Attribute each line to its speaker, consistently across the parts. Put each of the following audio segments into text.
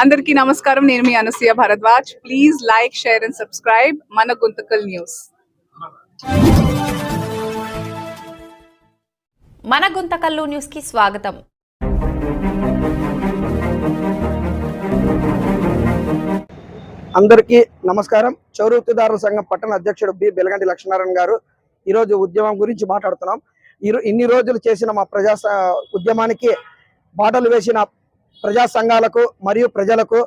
Speaker 1: అందరికీ నమస్కారం. నేను మీ Anasuya Bharadwaj. Please like share and subscribe మన గుంతకల్ న్యూస్.
Speaker 2: మన గుంతకల్లు న్యూస్కి స్వాగతం.
Speaker 3: అందరికీ నమస్కారం. చౌరవృత్తిదారుల సంఘం పట్టణ అధ్యక్షుడు బి. బెలగంటి లక్ష్మీనారాయణ గారు ఈరోజు ఉద్యమం గురించి మాట్లాడుతున్నాం. ఈరో ఇన్ని రోజులు చేసిన మా ప్రజా ఉద్యమానికి బాటలు వేసిన ప్రజా సంఘాలకు మరియు ప్రజలకు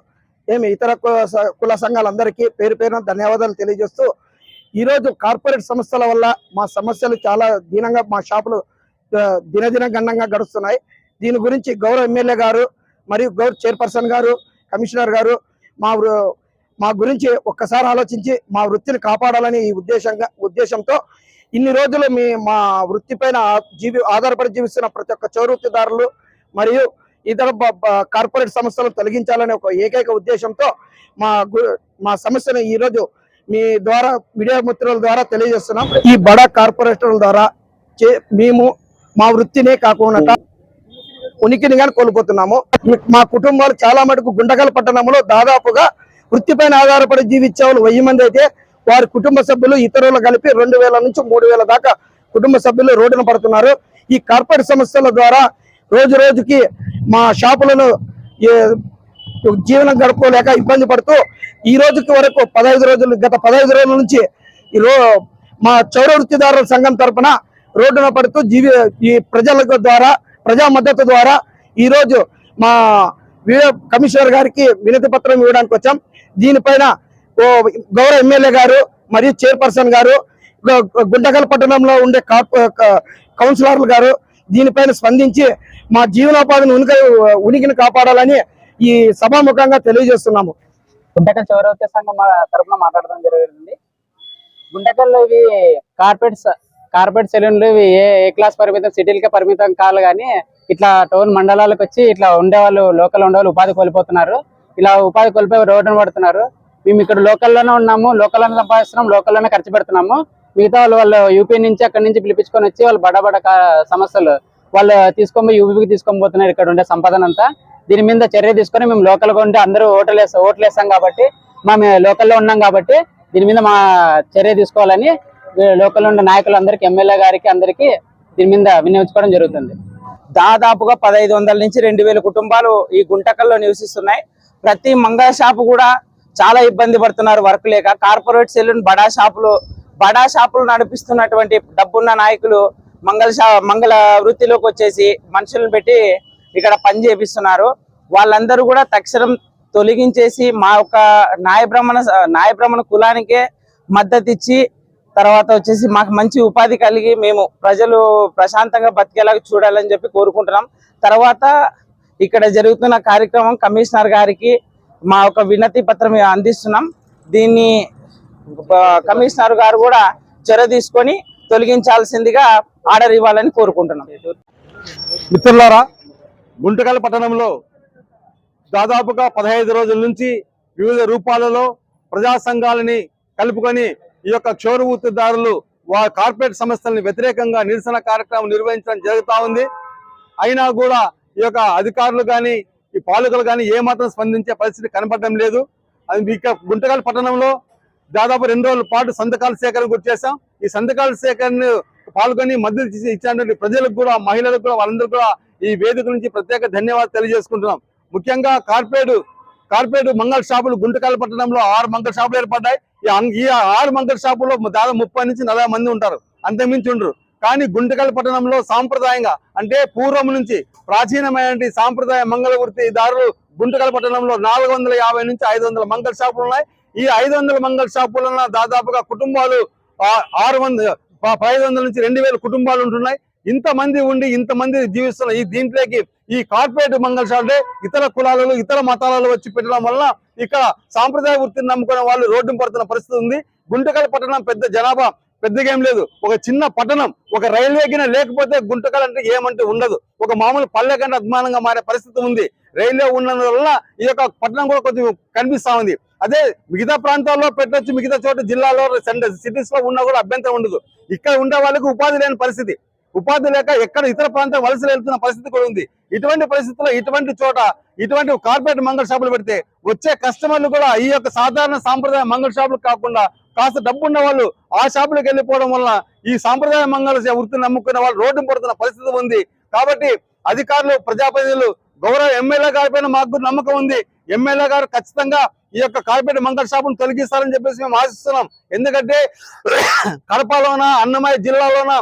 Speaker 3: ఏమి ఇతర కు- స- కుల సంఘాలందరికీ పేరు పేరున ధన్యవాదాలు తెలియజేస్తూ ఈరోజు కార్పొరేట్ సంస్థల వల్ల మా సమస్యలు చాలా దీనంగా మా షాపులు దినదిన గండంగా గడుస్తున్నాయి. దీని గురించి గౌరవ ఎమ్మెల్యే గారు మరియు గౌరవ చైర్పర్సన్ గారు కమిషనర్ గారు మా వృ- మా గురించి ఒక్కసారి ఆలోచించి మా వృత్తిని కాపాడాలని ఈ ఉద్దేశంగా ఉద్దేశంతో ఇన్ని రోజులు మీ మా వృత్తిపైన జీవి ఆధారపడి జీవిస్తున్న ప్రతి ఒక్క చౌరవృత్తిదారులు మరియు ఇతర కార్పొరేట్ సంస్థలను తొలగించాలనే ఒక ఏకైక ఉద్దేశంతో మా గు- మా సమస్యను ఈ రోజు మీ ద్వారా మీడియా మిత్రుల ద్వారా తెలియజేస్తున్నాం. ఈ బడా కార్పొరేటర్ల ద్వారా చే- మేము మా వృత్తినే కాకుండా ఉనికిని కానీ కోల్పోతున్నాము. మా కుటుంబాలు చాలా మటుకు గుండగల్ పట్టణంలో దాదాపుగా వృత్తిపైన ఆధారపడి జీవించే వాళ్ళు వెయ్యి మంది అయితే వారి కుటుంబ సభ్యులు ఇతరులు కలిపి రెండు వేల నుంచి మూడు వేల దాకా కుటుంబ సభ్యులు రోడ్డున పడుతున్నారు. ఈ కార్పొరేట్ సంస్థల ద్వారా రోజు రోజుకి మా షాపులను ఏ, జీవనం గడుపుకోలేక ఇబ్బంది పడుతూ ఈ రోజుకి వరకు పదహైదు రోజులు గత పదహైదు రోజుల నుంచి ఈ రో మా చౌర వృత్తిదారుల సంఘం తరఫున రోడ్డున పడుతూ జీవి ఈ ప్రజలకు ద్వారా ప్రజా మద్దతు ద్వారా ఈరోజు మా కమిషనర్ గారికి వినతి పత్రం ఇవ్వడానికి వచ్చాం. దీనిపైన ఓ గౌరవ ఎమ్మెల్యే గారు మరియు చైర్పర్సన్ గారు గు- పట్టణంలో ఉండే కా- క- కౌన్సిలర్లు గారు దీనిపైన స్పందించి మా జీవనోపాధిని ఉనికి ఉనికిని కాపాడాలని ఈ సభాముఖంగా తెలియజేస్తున్నాము.
Speaker 4: గుంటకల్ చౌరవత్య సంఘం మా తరపున మాట్లాడడం జరిగింది. గుంటకల్లో ఇవి కార్పొరేట్ స- కార్పొరేట్ సెలూన్లు ఇవి ఏ ఏ క్లాస్ పరిమితం సిటీలకే పరిమితం కాదు కానీ ఇట్లా టౌన్ మండలాలకు వచ్చి ఇట్లా ఉండేవాళ్ళు లోకల్ ఉండేవాళ్ళు ఉపాధి కోల్పోతున్నారు. ఇలా ఉపాధి కోల్పోయి రోడ్డును పడుతున్నారు. మేము ఇక్కడ లోకల్లోనే ఉన్నాము లోకల్లోనే సంపాదిస్తున్నాం లోకల్లోనే ఖర్చు పెడుతున్నాము. మిగతా వాళ్ళు వాళ్ళు యూపీ నుంచి అక్కడి నుంచి పిలిపించుకొని వచ్చి వాళ్ళు బడ బడ సమస్యలు వాళ్ళు తీసుకొని యూపీకి తీసుకొని పోతున్నారు ఇక్కడ ఉండే సంపదన అంతా దీని మీద చర్య తీసుకొని మేము లోకల్గా ఉంటే అందరూ ఓట్లు వేస్తాం ఓట్లు వేస్తాం కాబట్టి మా లోకల్లో ఉన్నాం కాబట్టి దీని మీద మా చర్య తీసుకోవాలని లోకల్ ఉండే నాయకులందరికీ ఎమ్మెల్యే గారికి అందరికీ దీని మీద వినియోగించుకోవడం జరుగుతుంది.
Speaker 5: దాదాపుగా పదహైదు వందల నుంచి రెండు వేల కుటుంబాలు ఈ గుంటకల్లో నివసిస్తున్నాయి. ప్రతి మంగళ షాపు కూడా చాలా ఇబ్బంది పడుతున్నారు వర్క్ లేక. కార్పొరేట్ సెలూన్ బడా షాపులు బడా షాపులు నడిపిస్తున్నటువంటి డబ్బున్న నాయకులు మంగళ షా మంగళ వృత్తిలోకి వచ్చేసి మనుషులను పెట్టి ఇక్కడ పని చేపిస్తున్నారు. వాళ్ళందరూ కూడా తక్షణం తొలగించేసి మా యొక్క న్యాయ నాయబ్రహ్మణ న్యాయ కులానికే మద్దతు ఇచ్చి తర్వాత వచ్చేసి మాకు మంచి ఉపాధి కలిగి మేము ప్రజలు ప్రశాంతంగా బతికేలాగా చూడాలని చెప్పి కోరుకుంటున్నాం. తర్వాత ఇక్కడ జరుగుతున్న కార్యక్రమం కమిషనర్ గారికి మా యొక్క వినతి పత్రం అందిస్తున్నాం. దీన్ని కమిషనర్ గారు కూడా చొరవ తీసుకొని తొలగించాల్సిందిగా ఆర్డర్ ఇవ్వాలని కోరుకుంటున్నాం.
Speaker 6: మిత్రులారా గుంటకల్ పట్టణంలో దాదాపుగా పదహైదు రోజుల నుంచి వివిధ రూపాలలో ప్రజా సంఘాలని కలుపుకొని ఈ యొక్క క్షౌర వృత్తిదారులు వారి కార్పొరేట్ సంస్థలను వ్యతిరేకంగా నిరసన కార్యక్రమం నిర్వహించడం జరుగుతూ ఉంది. అయినా కూడా ఈ యొక్క అధికారులు కానీ ఈ పాలకులు కానీ ఏమాత్రం స్పందించే పరిస్థితి కనపడడం లేదు. అది ఇక గుంటకల్ పట్టణంలో దాదాపు రెండు రోజుల పాటు సంతకాల సేకరణ గుర్తు చేశాం ఈ సంతకాల సేకరణ పాల్గొని మద్దతు ఇచ్చినటువంటి ప్రజలకు కూడా మహిళలకు కూడా వాళ్ళందరూ కూడా ఈ వేదిక నుంచి ప్రత్యేక ధన్యవాదాలు తెలియజేసుకుంటున్నాం. ముఖ్యంగా కార్పొరేట్ కార్పొరేట్ మంగళ షాపులు గుంటకాల పట్టణంలో ఆరు మంగళ షాపులు ఏర్పడ్డాయి. ఈ ఆరు మంగళ షాపులో దాదాపు ముప్పై నుంచి నలభై మంది ఉంటారు. అంతమించి ఉండరు. కానీ గుంటకల్ పట్టణంలో సాంప్రదాయంగా అంటే పూర్వం నుంచి ప్రాచీనమైన సాంప్రదాయ మంగళ వృత్తిదారులు గుంటకల్ పట్టణంలో నాలుగు వందల యాభై నుంచి ఐదు వందల మంగళ షాపులు ఉన్నాయి. ఈ ఐదు వందల మంగళ షాపులలో దాదాపుగా కుటుంబాలు ఆరు వందల ఐదు వందల నుంచి రెండు వేల కుటుంబాలు ఉంటున్నాయి. ఇంతమంది ఉండి ఇంతమంది జీవిస్తున్న ఈ దీంట్లోకి ఈ కార్పొరేట్ మంగళ షాపులే ఇతర కులాలలో ఇతర మతాలలో వచ్చి పెట్టడం వలన ఇక్కడ సాంప్రదాయ వృత్తిని నమ్ముకునే వాళ్ళు రోడ్డు పడుతున్న పరిస్థితి ఉంది. గుంటకల్ పట్టణం పెద్ద జనాభా పెద్దగా ఏం లేదు. ఒక చిన్న పట్టణం ఒక రైల్వే గిన లేకపోతే గుంటకల్ అంటే ఏమంటే ఉండదు. ఒక మామూలు పల్లె కంటే అభిమానంగా మారే పరిస్థితి ఉంది. రైల్వే ఉన్నందువల్ల ఈ యొక్క పట్టణం కూడా కొంచెం కనిపిస్తా ఉంది. అదే మిగతా ప్రాంతాల్లో పెట్టొచ్చు మిగతా చోట జిల్లాలో సిటీస్లో ఉన్నా కూడా అభ్యంతరం ఉండదు. ఇక్కడ ఉండే వాళ్ళకి ఉపాధి లేని పరిస్థితి. ఉపాధి లేక ఎక్కడ ఇతర ప్రాంతం వలసలు వెళ్తున్న పరిస్థితి కూడా ఉంది. ఇటువంటి పరిస్థితుల్లో ఇటువంటి చోట ఇటువంటి కార్పొరేట్ మంగళ షాపులు పెడితే వచ్చే కస్టమర్లు కూడా ఈ యొక్క సాధారణ సాంప్రదాయ మంగళ షాపులు కాకుండా కాస్త డబ్బు ఉన్న వాళ్ళు ఆ షాపులకు వెళ్ళిపోవడం వల్ల ఈ సాంప్రదాయ మంగళ వృత్తిని నమ్ముకున్న వాళ్ళు రోడ్డు పడుతున్న పరిస్థితి ఉంది. కాబట్టి అధికారులు ప్రజాప్రతినిధులు గౌరవ ఎమ్మెల్యే గారిపైన మాకు నమ్మకం ఉంది. ఎమ్మెల్యే గారు ఖచ్చితంగా ఈ యొక్క కార్పొరేట్ మంగళ షాపును తొలగిస్తారని చెప్పేసి మేము ఆశిస్తున్నాం. ఎందుకంటే కడపలోన అన్నమయ్య జిల్లాలోన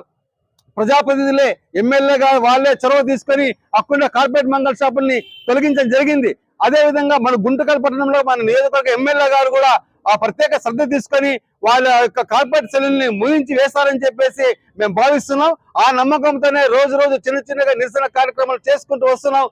Speaker 6: ప్రజాప్రతినిధులే ఎమ్మెల్యే గారు వాళ్ళే చొరవ తీసుకొని అక్కడ కార్పొరేట్ మంగళ షాపుల్ని తొలగించడం జరిగింది. అదే విధంగా మన గుంటకల్ పట్టణంలో మన నియోజకవర్గ ఎమ్మెల్యే గారు కూడా ఆ ప్రత్యేక శ్రద్ధ తీసుకొని వాళ్ళ యొక్క కార్పొరేట్ సెల్ని ముగించి వేస్తారని చెప్పేసి మేము భావిస్తున్నాం. ఆ నమ్మకంతోనే రోజు రోజు చిన్న చిన్నగా నిరసన కార్యక్రమాలు చేసుకుంటూ వస్తున్నాం.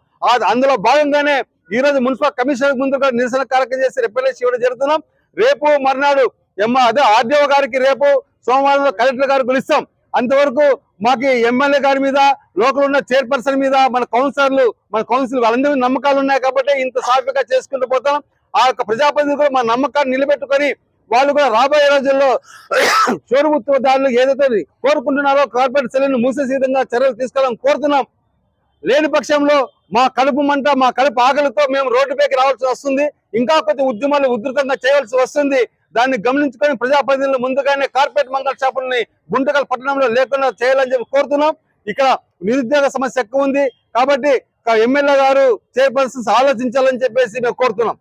Speaker 6: అందులో భాగంగానే ఈ రోజు మున్సిపల్ కమిషనర్ ముందు కూడా నిరసన కార్యక్రమం చేసి రిప్రజెంట్ ఇవ్వడం జరుగుతున్నాం. రేపు మర్నాడు ఎమ్మ అదే ఆర్డీఓ గారికి రేపు సోమవారం కలెక్టర్ గారికి పిలుస్తాం. అంతవరకు మాకు ఎమ్మెల్యే గారి మీద లోకల్ ఉన్న చైర్పర్సన్ మీద మన కౌన్సిలర్లు మన కౌన్సిల్ వాళ్ళందరూ నమ్మకాలు ఉన్నాయి కాబట్టి ఇంత సాఫీగా చేసుకుంటూ పోతాం. ఆ యొక్క ప్రజాప్రతినిధులు కూడా మన నమ్మకాన్ని నిలబెట్టుకొని వాళ్ళు కూడా రాబోయే రోజుల్లో చోరుముత్తుదారులు ఏదైతే కోరుకుంటున్నారో కార్పొరేట్ సెల్ని మూసేసే విధంగా చర్యలు తీసుకోవాలని కోరుతున్నాం. లేని పక్షంలో మా కడుపు మంట మా కడుపు ఆకలితో మేము రోడ్డుపైకి రావాల్సి వస్తుంది. ఇంకా కొద్ది ఉద్యమాలు ఉధృతంగా చేయవలసి వస్తుంది. దాన్ని గమనించుకొని ప్రజాప్రతినిధులు ముందుగానే కార్పొరేట్ మంగళ షాపుల్ని గుంటకల్ పట్టణంలో లేకుండా చేయాలని చెప్పి కోరుతున్నాం. ఇక్కడ నిరుద్యోగ సమస్య ఎక్కువ ఉంది. కాబట్టి ఎమ్మెల్యే గారు చైర్పర్సన్స్ ఆలోచించాలని చెప్పేసి మేము కోరుతున్నాం.